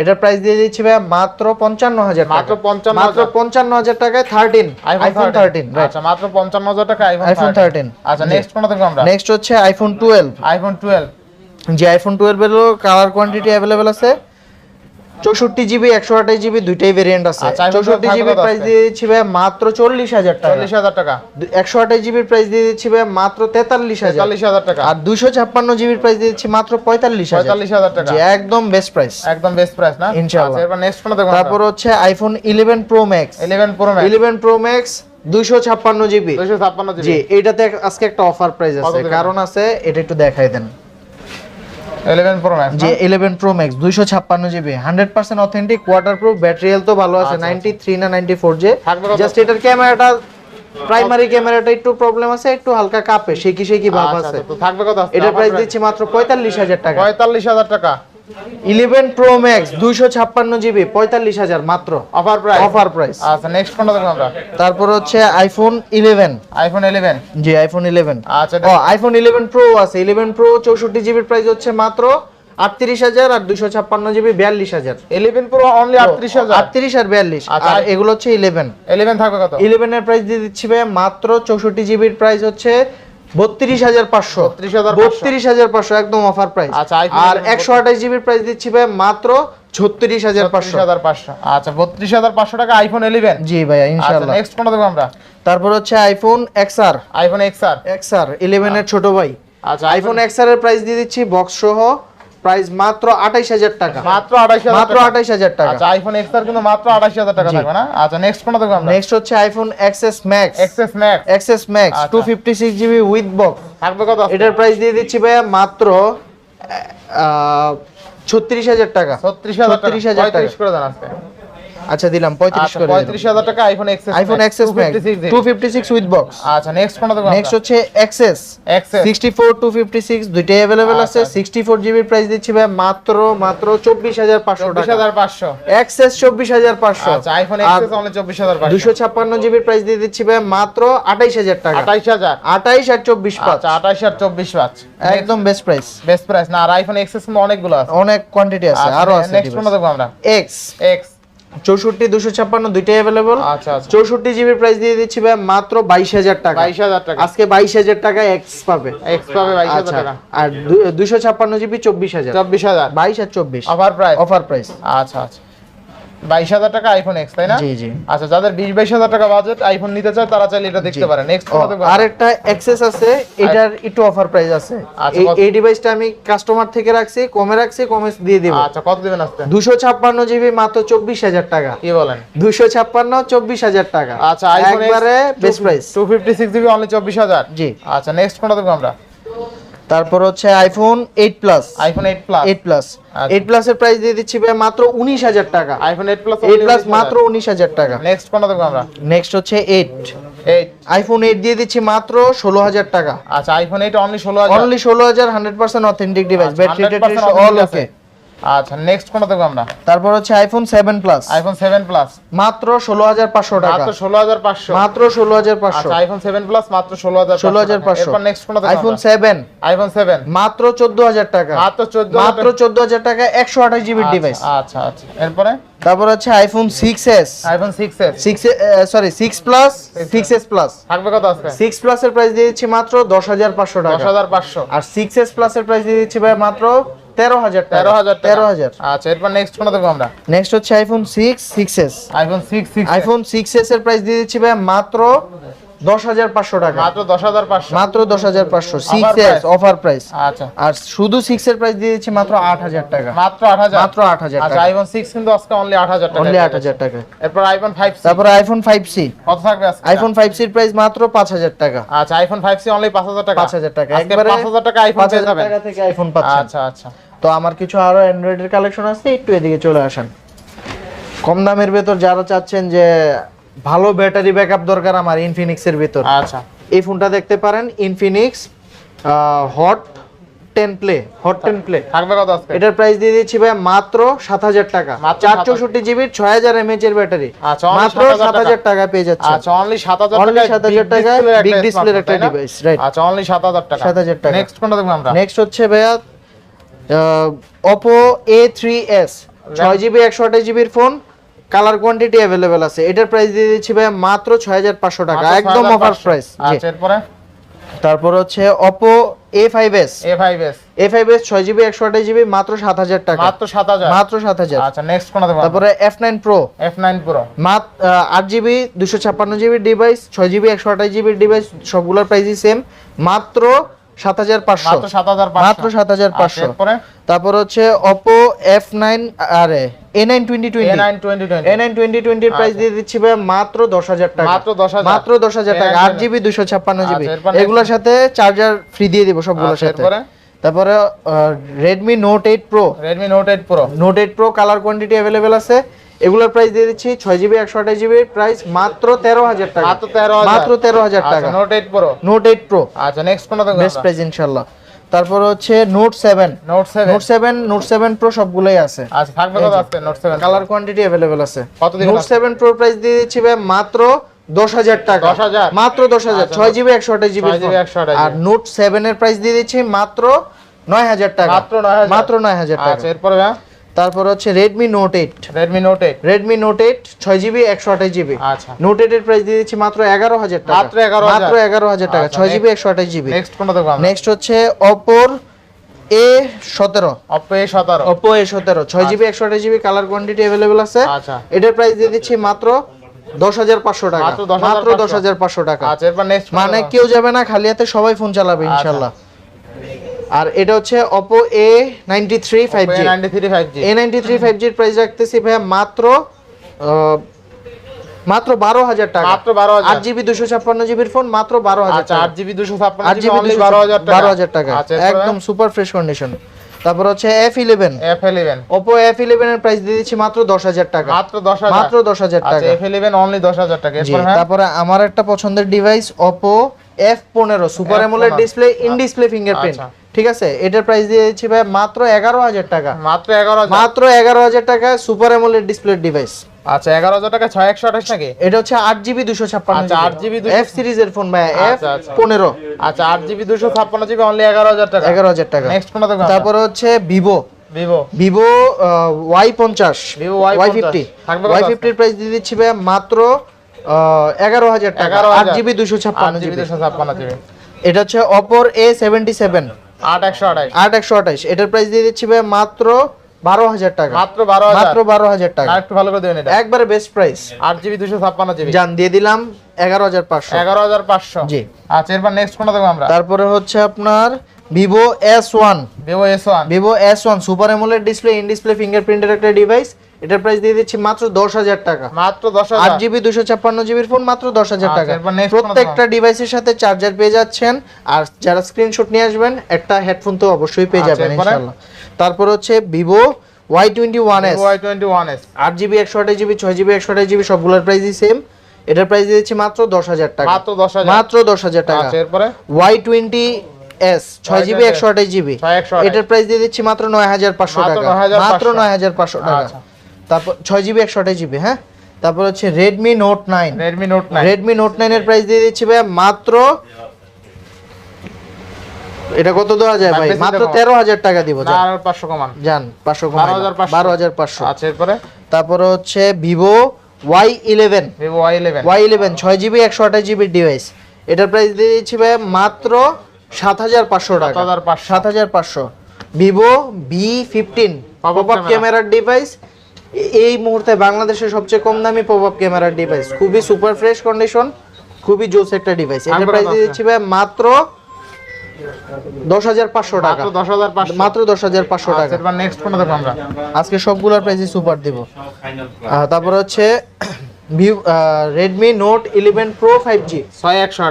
এটার প্রাইস দিয়ে দিচ্ছি ভাই মাত্র পঞ্চান্ন হাজার মাত্র 55,000 মাত্র পঞ্চান্ন হাজার টাকায় থার্টিন আইফোন থার্টিন আচ্ছা মাত্র পঞ্চান্ন হাজার টাকা আইফোন 13 আচ্ছা নেক্সট কোনটা দেখব আমরা? নেক্সট হচ্ছে আইফোন টুয়েলভ আইফোন টুয়েলভ যে আইফোন টুয়েলভ এর কালার কোয়ান্টিটি অ্যাভেলেবেল আছে। চৌষট্টি জিবি একশো আঠাশ জিবি দুইটাই ভেরিয়েন্ট আছে। আচ্ছা, iPhone 12 চৌষট্টি জিবি প্রাইস দিয়ে দিচ্ছি ভাই মাত্র চল্লিশ হাজার টাকা। চল্লিশ হাজার টাকা। একশো আঠাশ জিবির প্রাইস দিয়ে দিচ্ছি ভাই মাত্র তেতাল্লিশ হাজার। চল্লিশ হাজার টাকা। আর দুইশো ছাপ্পান্ন জিবির প্রাইস দিয়ে দিচ্ছি মাত্র পঁয়তাল্লিশ পঁয়তাল্লিশ হাজার টাকা। একদম বেস্ট প্রাইস একদম বেস্ট প্রাইস না? ইনশাআল্লাহ। এরপর নেক্সট কোনটা দেখব তারপর হচ্ছে iPhone eleven pro max eleven pro max eleven pro max দুইশো ছাপ্পান্ন জিবি দুইশো ছাপ্পান্ন জি জিবি এটাতে আজকে একটা অফার প্রাইস আছে। কারণ আছে এটা একটু দেখাই দেন। ইলেভেন প্রো ম্যাক্স যে ইলেভেন প্রো ম্যাক্স দুইশো ছাপ্পান্ন GB hundred percent authentic waterproof battery health তো ভালো আছে আচ্ছা, নাইনটি থ্রি না নাইনটি ফোর যে থাকবে কত? জাস্ট এটার ক্যামেরাটা প্রাইমারি ক্যামেরাটা একটু প্রবলেম আছে একটু হালকা কাঁপে সে কি ভাব আচ্ছা আছে। থাকবে? এটার প্রাইস দিচ্ছি মাত্র পঁয়তাল্লিশ হাজার টাকা। পঁয়তাল্লিশ হাজার টাকা। ইলেভেন প্রো ম্যাক্স দুইশো ছাপ্পান্ন জিবি পঁয়তাল্লিশ হাজার মাত্র। অফার প্রাইস অফার প্রাইস আচ্ছা নেক্সট কোনটা আমরা? তারপর হচ্ছে আইফোন ইলেভেন আইফোন ইলেভেন জি আইফোন ইলেভেন আচ্ছা ও আইফোন ইলেভেন প্রো আছে। ইলেভেন প্রো চৌষট্টি জিবির প্রাইস হচ্ছে মাত্র আটত্রিশ হাজার আর দুশো ছাপ্পান্ন জিবি বিয়াল্লিশ হাজার। ইলেভেন প্রো অনলি আটত্রিশ হাজার? আটত্রিশ আর বিয়াল্লিশ। আচ্ছা, আর এগুলো হচ্ছে ইলেভেন ইলেভেন থাকবে কত? ইলেভেন এর প্রাইস দিয়ে দিচ্ছি ভাই মাত্র চৌষট্টি জিবির প্রাইস হচ্ছে বত্রিশ হাজার পাঁচশো। 32,500 বত্রিশ হাজার পাঁচশো একদম অফার প্রাইস আচ্ছা, আর একশো আঠাশ জিবির প্রাইস দিচ্ছি ভাই মাত্র ছত্রিশ হাজার পাঁচশো। হাজার পাঁচশো। আচ্ছা বত্রিশ হাজার পাঁচশো টাকা আইফোন ইলেভেন জি ভাইয়া আচ্ছা ইনশাল্লাহ নেক্সট কোনটা দেখব আমরা? তারপর হচ্ছে iPhone XR iPhone X R X R ইলেভেনের ছোট ভাই। আচ্ছা আইফোন এক্সআর এর প্রাইস দিয়ে দিচ্ছি বক্স সহ প্রাইস মাত্র আঠাইশ হাজার টাকা। মাত্র আঠাশ হাজার মাত্র আঠাইশ হাজার টাকা। আচ্ছা আইফোন এক্স আর কিন্তু মাত্র আঠাশ হাজার টাকা জি। থাকবে না? আচ্ছা নেক্সট কোনটা দেখো আমরা? নেক্সট হচ্ছে iPhone XS max XS max XS max আচ্ছা। Two fifty six GB with box থাকবে কত? এটার প্রাইস দিয়ে দিচ্ছি ভাইয়া মাত্র ছত্রিশ হাজার টাকা। ছত্রিশ হাজার টাকা। 36,000 টাকা। পঁয়ত্রিশ করে দেন আজকে। আচ্ছা দিলাম পঁয়ত্রিশ আচ্ছা করে পঁয়ত্রিশ হাজার টাকা iPhone XS iPhone XS max two fifty six with box আচ্ছা নেক্সট কোনটা দেখব নেক্সট হচ্ছে XS XS sixty four two fifty six দুইটাই অ্যাভেলেবেল আছে। আচ্ছা। সিক্সটি ফোর প্রাইস দিচ্ছি ভাই মাত্র মাত্র চব্বিশ হাজার পাঁচশো চব্বিশ টাকা হাজার পাঁচশো। এক্সএস চব্বিশ হাজার পাঁচশো। আচ্ছা আইফোন এক্সএস অনলি চব্বিশ হাজার পাঁচশো। দুশো ছাপ্পান্ন জিবির প্রাইস দিয়ে দিচ্ছি ভাই মাত্র আঠাইশ হাজার টাকা। আঠাইশ হাজার। আঠাইশ আর চব্বিশ পাঁচ। আচ্ছা আঠাইশ আর চব্বিশ পাঁচ। একদম বেস্ট প্রাইস বেস্ট প্রাইস না আর আইফোন এক্সএস অনেকগুলো আছে। অনেক কোয়ান্টিটি আছে আরও আছে নেক্সট কোনটা দেখব আমরা? এক্স এক্স চৌষট্টি দুশো ছাপ্পান্ন দুইটাই অ্যাভেলেবল আচ্ছা আচ্ছা। চৌষট্টি জিবির প্রাইস দিয়ে দিচ্ছি ভাই মাত্র বাইশ হাজার টাকা। বাইশ হাজার টাকা। আজকে বাইশ হাজার টাকায় এক্স পাবে। এক্স পাবে বাইশ হাজার আচ্ছা টাকা। আর দুশো ছাপ্পান্ন জিবি চব্বিশ হাজার। চব্বিশ হাজার। বাইশ আর চব্বিশ। অফার প্রাইস অফার প্রাইস আচ্ছা আচ্ছা। বাইশ হাজার টাকা আইফোন এক্স তাই না? জি জি। আচ্ছা যাদের বিশ বাইশ হাজার টাকা বাজেট আইফোন নিতে চায় তারা চাইলে এটা দেখতে পারে নেক্সট আর একটা এক্সেস আছে? এটার একটু অফার প্রাইস আছে। আচ্ছা, এই- ডিভাইসটা আমি কাস্টমার থেকে রাখছি কমে রাখছি কমে দিয়ে দিব। আচ্ছা কত দিবেন আজকে? দুশো ছাপ্পান্ন জিবি মাত্র চব্বিশ হাজার টাকা। কি বলেন? দুশো ছাপ্পান্ন চব্বিশ হাজার টাকা। আচ্ছা আইফোন একবারে best price two fifty six GB only চব্বিশ হাজার? জি। আচ্ছা নেক্সট কোনটা দেখব আমরা? তারপর হচ্ছে iPhone eight plus iPhone eight plus eight plus 8 plus এর প্রাইস দিয়ে দিচ্ছি ভাই মাত্র উনিশ হাজার টাকা। IPhone eight plus eight plus মাত্র উনিশ হাজার টাকা। নেক্সট কোনটা দেখব আমরা? নেক্সট হচ্ছে এইট এইট আইফোন এইট দিয়ে দিচ্ছি মাত্র ষোলো হাজার টাকা। আচ্ছা আইফোন এইট অনলি ষোলো হাজার। অনলি ষোলো হাজার hundred percent authentic device battery 100% authentic অল। ওকে আচ্ছা নেক্সট কোনটা দেখব আমরা? তারপর হচ্ছে iPhone seven plus iPhone seven plus মাত্র ষোলো হাজার পাঁচশো টাকা। মাত্র ষোলো হাজার পাঁচশো। মাত্র ষোলো হাজার পাঁচশো। আচ্ছা আইফোন সেভেন প্লাস মাত্র ষোলো হাজার ষোলো হাজার পাঁচশো। এরপর নেক্সট কোনটা দেখব আইফোন আমরা? সেভেন আইফোন সেভেন মাত্র চোদ্দ হাজার টাকা। মাত্র চোদ্দ মাত্র চোদ্দ হাজার টাকা একশো আঠাশ জিবির ডিভাইস আচ্ছা আচ্ছা। এরপরে? তারপর হচ্ছে iPhone six S iPhone six S six sorry six plus six S plus থাকবে কত আজকে? সিক্স প্লাসের প্রাইস দিয়ে দিচ্ছি মাত্র দশ হাজার পাঁচশো দশ টাকা হাজার পাঁচশো। আর সিক্স এস প্লাসের প্রাইস দিয়ে দিচ্ছি ভাই মাত্র তেরো হাজার তেরো হাজার তেরো হাজার। আচ্ছা এরপর নেক্সট কোনটা দেখব আমরা? নেক্সট হচ্ছে iPhone six six S iPhone six iPhone six S এর প্রাইস দিয়ে দিচ্ছি ভাই মাত্র দশ হাজার পাঁচশো টাকা। মাত্র দশ হাজার পাঁচশো। মাত্র দশ হাজার পাঁচশো। সিক্স এস অফার প্রাইস আচ্ছা। আর শুধু সিক্স এর প্রাইস দিয়ে দিচ্ছি মাত্র আট হাজার টাকা। মাত্র আট হাজার। মাত্র আট হাজার আচ্ছা আইফোন সিক্স কিন্তু আজকে অনলি আট হাজার টাকা অনলি আট হাজার টাকা এরপর আইফোন ফাইভ তারপরে আইফোন ফাইভ সি কত থাকবে আইফোন ফাইভ সির প্রাইস মাত্র পাঁচ হাজার টাকা। আচ্ছা আইফোন ফাইভ সি অনলি পাঁচ হাজার টাকা। পাঁচ হাজার টাকা। একবারে পাঁচ হাজার টাকা আইফোন পাঁচ হাজার টাকা থেকে আইফোন পাচ্ছেন। আচ্ছা আচ্ছা। তো আমার কিছু আরও অ্যান্ড্রয়েডের কালেকশন আছে একটু এদিকে চলে আসেন। কম দামের ভেতর যারা চাচ্ছেন যে ভালো ব্যাটারি ব্যাকআপ দরকার আমার ইনফিনিক্সের ভেতর। আচ্ছা। এই ফোনটা দেখতে পারেন Infinix hot ten play hot ten play থাকবে কত আজকে? এটার প্রাইস দিয়ে দিচ্ছি ভাই মাত্র সাত হাজার টাকা। চার চৌষট্টি জিবির ছয় হাজার এমএচ এর ব্যাটারি। আচ্ছা, মাত্র সাত হাজার টাকা। পেয়ে যাচ্ছে আচ্ছা অনলি সাত হাজার Only 7,000 টাকায় big display এর একটা device, right. আচ্ছা অনলি সাত হাজার টাকা। 7,000 টাকা। নেক্সট কোনটা দেখব আমরা? নেক্সট হচ্ছে ভাইয়া ওপো এ থ্রি এস ছয় জিবি একশো আঠাশ জিবির ফোন কালার কোয়ান্টিটি অ্যাভেলেবেল আছে। এটার প্রাইস দিয়ে দিচ্ছি ভাইয়া মাত্র ছয় হাজার পাঁচশো টাকা একদম 6,500 অফার প্রাইস আচ্ছা এরপরে? তারপর হচ্ছে Oppo A five S A five S A five S ছয় জিবি একশো আঠাশ জিবি মাত্র সাত হাজার টাকা। মাত্র সাত হাজার। মাত্র সাত হাজার। আচ্ছা নেক্সট কোনটা তারপরে F nine pro F nine pro মাত্র আট জিবি দুশো ছাপ্পান্ন জিবির ডিভাইস ছয় জিবি একশো আঠাশ জিবির ডিভাইস সবগুলোর প্রাইসই সেম মাত্র সাত হাজার পাঁচশো। মাত্র সাত হাজার মাত্র সাত হাজার পাঁচশো। এরপরে তারপর? হচ্ছে অপো এফ নাইন আরে A nine twenty twenty nine twenty twenty A nine twenty টোয়েন্টির প্রাইস দিয়ে দিচ্ছি ভাই মাত্র দশ হাজার টাকা। মাত্র 10,000 মাত্র দশ হাজার টাকা। আট জিবি দুশো ছাপ্পান্ন জিবি। আচ্ছা, next- এগুলোর সাথে চার্জার ফ্রি দিয়ে দিব সবগুলোর আচ্ছা, সাথে? তারপরে Redmi note eight pro Redmi note eight pro note eight pro colour quantity available আছে। এগুলোর প্রাইস দিয়ে দিচ্ছি ছয় জিবি একশো আঠাশ জিবির প্রাইস মাত্র তেরো হাজার টাকা। মাত্র তেরো মাত্র তেরো হাজার টাকা। Note eight pro note eight pro আচ্ছা নেক্সট দেখব বেস্ট প্রাইস ইনশাল্লাহ তারপর হচ্ছে note seven note seven note seven note seven pro সবগুলোই আছে। আচ্ছা থাকবে কত আজকে note seven colour quantity available আছে। কত নোট সেভেন প্রো প্রাইস দিয়ে দিচ্ছি ভাই মাত্র দশ হাজার টাকা। 10,000? মাত্র দশ হাজার। আচ্ছা, ছয় জিবি একশো আঠাশ জিবি 6GB 128 আর নোট সেভেন এর প্রাইস দিয়ে দিচ্ছি মাত্র নয় হাজার টাকা। মাত্র 9,000 মাত্র নয় হাজার টাকা। আচ্ছা এরপরে ভাইয়া তারপর হচ্ছে Redmi note eight Redmi note eight Redmi note eight ছয় জিবি একশো আঠাশ জিবি আচ্ছা। নোট এইট এর প্রাইস দিয়ে দিচ্ছি মাত্র এগারো হাজার টাকা। মাত্র 11,000 মাত্র এগারো হাজার টাকা আচ্ছা, ছয় জিবি একশো আঠাশ জিবি নেক্সট কোনটা দেখব নেক্সট হচ্ছে অপোর এ সতেরো। অপো এ সতেরো। ওপো এ সতেরো ছয় জিবি একশো আঠাশ জিবি কালার কোয়ান্টিটি অ্যাভেলেবেল আছে। আচ্ছা। এটার প্রাইস দিয়ে দিচ্ছি মাত্র দশ হাজার পাঁচশো টাকা। মাত্র 10,500 মাত্র দশ হাজার পাঁচশো টাকা। আচ্ছা মানে কেউ যাবে না খালি হাতে সবাই ফোন চালাবে ইনশাল্লাহ। আর এটা হচ্ছে Oppo A ninety three five G ninety three five G A ninety three five জির প্রাইস রাখতেছি ভাইয়া মাত্র মাত্র বারো হাজার টাকা। মাত্র 12,000 আট জিবি দুশো ছাপ্পান্ন জিবির ফোন মাত্র বারো হাজার আচ্ছা আট জিবি দুশো ছাপ্পান্ন আট জিবি বারো হাজার টাকা। বারো হাজার টাকা। আচ্ছা একদম সুপার ফ্রেশ কন্ডিশন তারপর হচ্ছে F eleven F eleven Oppo F eleven এর প্রাইস দিয়ে দিচ্ছি মাত্র দশ হাজার টাকা। মাত্র দশ হাজার। মাত্র দশ হাজার আচ্ছা টাকা। এফ ইলেভেন অনলি দশ হাজার টাকা। এরপর হ্যাঁ? তারপরে আমার একটা পছন্দের ডিভাইস ওপো এফ পনেরো super F15 AMOLED display in display fingerprint আচ্ছা। ঠিক আছে? এটার প্রাইস দিয়ে দিচ্ছি ভাই মাত্র এগারো হাজার টাকা। মাত্র এগারো মাত্র এগারো হাজার টাকা সুপার অ্যামোলেড ডিসপ্লে ডিভাইস আচ্ছা এগারো হাজার টাকা ছয় একশো আঠাশ নাকি? এটা হচ্ছে আট জিবি দুশো ছাপ্পান্ন আচ্ছা, 8GB এফ সিরিজের ফোন ভাই এফ আচ্ছা, আচ্ছা। পনেরো। আচ্ছা আট জিবি দুশো ছাপ্পান্ন জিবি অনলি এগারো হাজার টাকা। এগারো হাজার টাকা। নেক্সট দেখব তারপরে হচ্ছে ভিভো ভিভো ভিভো ওয়াই পঞ্চাশ। Vivo Y Y50 fifty Y ফিফটির price দিয়ে দিচ্ছি ভাই মাত্র এগারো হাজার টাকা। 11,000 আট জিবি দুশো আট ছাপ্পান্ন জিবি জিবি দুশো ছাপ্পান্ন জিবি এটা হচ্ছে অপর এ সেভেন্টি সেভেন আট একশো আঠাশ। এটার প্রাইস দিয়ে দিচ্ছি ভাই মাত্র বারো হাজার টাকা। মাত্র বারো মাত্র বারো হাজার টাকা। একটু ভালো করে দেবেন একবারে বেস্ট প্রাইস আট জিবি দুশো ছাপ্পান্ন জিবি। জান দিয়ে দিলাম এগারো হাজার পাঁচশো। এগারো হাজার পাঁচশো। জি। আচ্ছা এরপর নেক্সট কোনটা দেখব আমরা? তারপরে হচ্ছে আপনার Vivo S one Vivo S one Vivo S one super AMOLED display in display ফিঙ্গারপ্রিন্টের একটা ডিভাইস এটার প্রাইস দিয়ে দিচ্ছি মাত্র দশ হাজার টাকা। মাত্র দশ আট জিবি দুশো ছাপ্পান্ন জিবির ফোন মাত্র দশ হাজার আচ্ছা, টাকা। প্রত্যেকটা ডিভাইসের সাথে চার্জার পেয়ে যাচ্ছেন আর যারা স্ক্রিনশট নিয়ে আসবেন একটা হেডফোন তো অবশ্যই পেয়ে আচ্ছা, যাবেন ইনশাল্লাহ তারপর হচ্ছে Vivo Y twenty one S Y twenty one S আট জিবি একশো আঠাশ জিবি ছয় জিবি একশো আঠাশ জিবি সবগুলোর প্রাইসই সেম এটার প্রাইস দিচ্ছি মাত্র দশ হাজার টাকা। মাত্র দশ হাজার। মাত্র দশ হাজার টাকা। আচ্ছা এরপরে? ওয়াই টোয়েন্টি এস ছয় জিবি একশো আঠাশ জিবি এটার প্রাইস দিয়ে দিচ্ছি মাত্র নয় হাজার পাঁচশো টাকা। 9,500 মাত্র নয় হাজার পাঁচশো টাকা। তারপর ছয় জিবি একশো আঠাশ জিবি হ্যাঁ? তারপর হচ্ছে Redmi note nine Redmi note nine Redmi note নাইনের প্রাইস দিয়ে দিচ্ছি ভাই মাত্র এটা কত দেওয়া যায় ভাই, মাত্র তেরো হাজার টাকা দিব আর পাঁচশো কমান। যান পাঁচশো পাঁচশো। বারো হাজার পাঁচশো। আচ্ছা এরপরে? তারপরে হচ্ছে Vivo Y eleven Vivo Y eleven Y eleven ছয় জিবি একশো আঠাশ জিবির ডিভাইস এটার প্রাইস দিয়ে দিচ্ছি ভাই মাত্র সাত হাজার পাঁচশো টাকা। সাত হাজার পাঁচশো। Vivo V fifteen pop up ক্যামেরার ডিভাইস এই মুহূর্তে বাংলাদেশের সবচেয়ে কম দামি পপ আপ ক্যামেরার ডিভাইস খুবই সুপার ফ্রেশ কন্ডিশন খুবই জোস একটা ডিভাইস আঙ্গুর প্রাইস দিয়ে দিচ্ছি ভাই মাত্র দশ হাজার পাঁচশো টাকা। মাত্র দশ হাজার পাঁচশো। আচ্ছা টাকা। নেক্সট আমরা। আজকে সবগুলোর সুপার দিব। তারপর হচ্ছে Redmi note eleven pro five G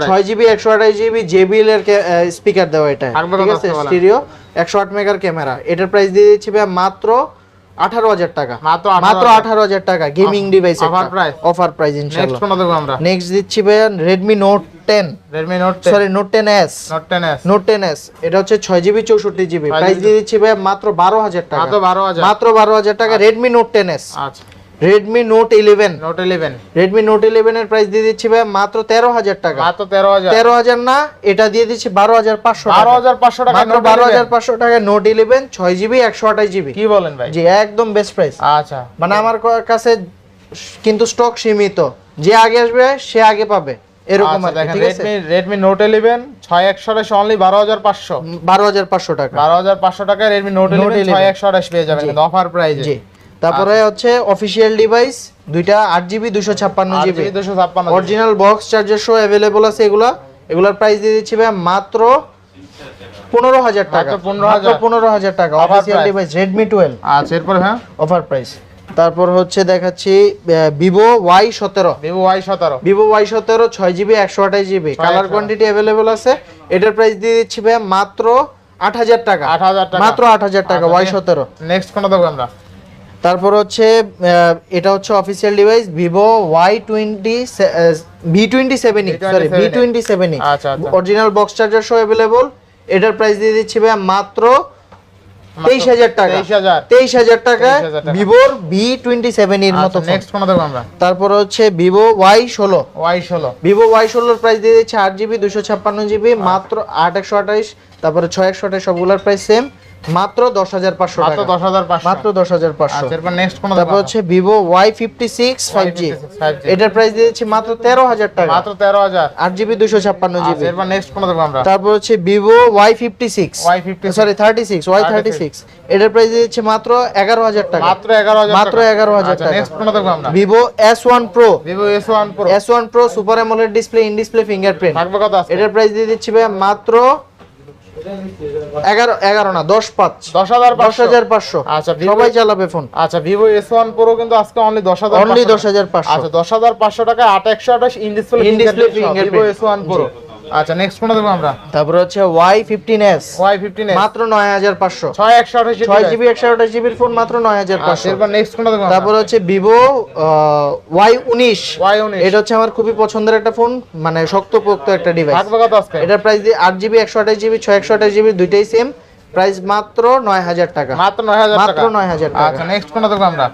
ছয় জিবি একশো আঠাশ জিবি জেবিএল এর স্পিকার দেওয়া এটা। থাকবে ঠিক আছে? আছে স্টিরিও একশো আট মেগার ক্যামেরা এটার প্রাইস দিয়ে দিচ্ছি ভাই মাত্র আঠারো হাজার টাকা। মাত্র মাত্র আঠারো হাজার টাকা gaming device offer price? Offer price next আমরা? দিচ্ছি Redmi note ten Redmi note sorry note ten S note ten S note ten S এটা হচ্ছে ছয় জিবি চৌষট্টি জিবি প্রাইস দিয়ে দিচ্ছি মাত্র বারো হাজার টাকা। মাত্র বারো হাজার। মাত্র বারো হাজার টাকা রেডমি নোট টেন এস আচ্ছা। Redmi note eleven note eleven Redmi note eleven এর প্রাইস দিয়ে দিচ্ছি ভাই মাত্র তেরো হাজার টাকা। মাত্র তেরো হাজার। তেরো হাজার না এটা দিয়ে দিচ্ছি বারো হাজার পাঁচশো বারো হাজার পাঁচশো টাকা মাত্র বারো হাজার পাঁচশো টাকা নোট ইলেভেন ছয় জিবি একশো আঠাশ জিবি কি বলেন ভাই? জি একদম বেস্ট প্রাইস আচ্ছা। মানে আমার কাছে কিন্তু স্টক সীমিত। যে আগে আসবে সে আগে পাবে। এরকম আচ্ছা, দেখেন রেডমি রেডমি নোট ইলেভেন ছয় একশো আঠাশ অনলি বারো হাজার পাঁচশো। বারো হাজার পাঁচশো টাকা। বারো হাজার পাঁচশো টাকায় রেডমি নোট Note ইলেভেন 11 ছয় একশো আঠাশ পেয়ে যাবেন অফার প্রাইজে জি। তারপরে আচ্ছা। হচ্ছে অফিসিয়াল ডিভাইস দুইটা আট জিবি দুশো ছাপ্পান্ন জিবি দুশো ছাপ্পান্ন অরিজিনাল বক্স চার্জার সহ অ্যাভেলেবল আছে এগুলা। এগুলার প্রাইস দিয়ে দিচ্ছি ভাই মাত্র পনেরো হাজার টাকা। মাত্র 15,000 পনেরো হাজার টাকা। অফিসিয়াল ডিভাইস রেডমি টুয়েলভ আচ্ছা এরপর হ্যাঁ? অফার প্রাইস তারপর হচ্ছে দেখাচ্ছি ভিভো ওয়াই সতেরো। ভিভো ওয়াই সতেরো। ভিভো ওয়াই সতেরো ছয় জিবি একশো আঠাশ জিবি কালার কোয়ান্টিটি অ্যাভেলেবল আছে। এটার প্রাইস দিয়ে দিচ্ছি ভাই মাত্র আট হাজার টাকা। আট হাজার টাকা। মাত্র আট হাজার টাকা আচ্ছা, ওয়াই সতেরো। নেক্সট কোনটা দেখব আমরা তারপর হচ্ছে এটা হচ্ছে official device Vivo Y twenty V twenty seven sorry V twenty seven আচ্ছা। অরিজিনাল বক্স চার্জার সহ অ্যাভেলেবল এটার প্রাইস দিয়ে দিচ্ছি ভাই মাত্র তেইশ হাজার টাকা। তেইশ হাজার। টাকা ভিভোর ভি টোয়েন্টি সেভেন এর মতো। নেক্সট কোনটা দেখব আমরা। তারপর হচ্ছে ভিভো ওয়াই ষোলো। ওয়াই ষোলো। ভিভো ওয়াই ষোলোর প্রাইস দিয়ে দিচ্ছে আট জিবি দুশো ছাপ্পান্ন জিবি মাত্র আট একশো আঠাইশ তারপরে ছয় একশো আঠাইশ সবগুলোর প্রাইস সেম মাত্র দশ হাজার পাঁচশো মাত্র দশ হাজার মাত্র দশ হাজার পাঁচশো। আচ্ছা নেক্সট তারপর হচ্ছে Vivo Y fifty six five G এটার প্রাইস দিয়ে দিচ্ছি মাত্র তেরো হাজার টাকা। মাত্র তেরো হাজার। আট জিবি দুশো ছাপ্পান্ন আচ্ছা জিবি এরপর নেক্সট কোনটা দেখব আমরা? তারপর হচ্ছে Vivo Y fifty six Y56 sorry thirty six Y thirty six এটার প্রাইস দিয়ে দিচ্ছে মাত্র এগারো হাজার টাকা। মাত্র এগারো হাজার মাত্র 11,000 টাকা। নেক্সট কোনটা দেখব আমরা? Vivo S one pro Vivo S one pro S one pro super AMOLED display in display fingerprint থাকবে কত এটার প্রাইস দিয়ে দিচ্ছি মাত্র এগারো এগারো না দশ পাঁচ। দশ হাজার দশ হাজার পাঁচশো। আচ্ছা, সবাই চালাবে ফোন। আচ্ছা ভিভো এস ওয়ান প্রো কিন্তু আজকে অনলি দশ হাজার অনলি দশ হাজার পাঁচশো। আচ্ছা দশ হাজার পাঁচশো টাকা আট একশো আঠাশ in display Vivo S one pro. আচ্ছা নেক্সট কোনটা দেবো আমরা? তারপর হচ্ছে Y fifteen S Y fifteen মাত্র নয় হাজার পাঁচশো। ছয় একশো আঠাশ ছয় জিবি একশো আঠাশ জিবির ফোন মাত্র নয় হাজার পাঁচশো। এরপর নেক্সট কোনটা দেবো তারপর হচ্ছে ভিভো ওয়াই উনিশ। ওয়াই উনিশ। এটা হচ্ছে আমার খুবই পছন্দের একটা ফোন মানে শক্তপোক্ত একটা ডিভাইস এটার প্রাইস দিয়ে আট জিবি একশো আঠাশ জিবি ছয় একশো আঠাশ জিবি দুইটাই সেম প্রাইস মাত্র নয় হাজার টাকা। মাত্র নয় হাজার মাত্র টাকা। 9,000 টাকা। আচ্ছা নেক্সট কোনটা দেবো আমরা?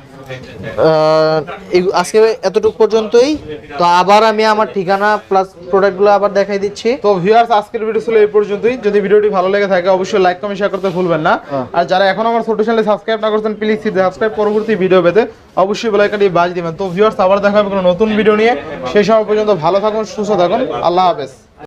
আজকে এতটুকু পর্যন্তই। তো আবার আমি আমার ঠিকানা প্লাস প্রোডাক্টগুলো আবার দেখাই দিচ্ছি। তো ভিউয়ার্স আজকের ভিডিও ছিল এই পর্যন্তই। যদি ভিডিওটি ভালো লেগে থাকে অবশ্যই লাইক কমেন্ট শেয়ার করতে ভুলবেন না। হ্যাঁ। আর যারা এখন আমার ছোট চ্যানেলে সাবস্ক্রাইব না করছেন প্লিজ সাবস্ক্রাইব পরবর্তী ভিডিও পেতে অবশ্যই বেলাইকাটি বাজ দিবেন। তো ভিউয়ার্স আবার দেখা হবে কোনো নতুন ভিডিও নিয়ে। সেই সময় পর্যন্ত ভালো থাকুন সুস্থ থাকুন। আল্লাহ হাফেজ।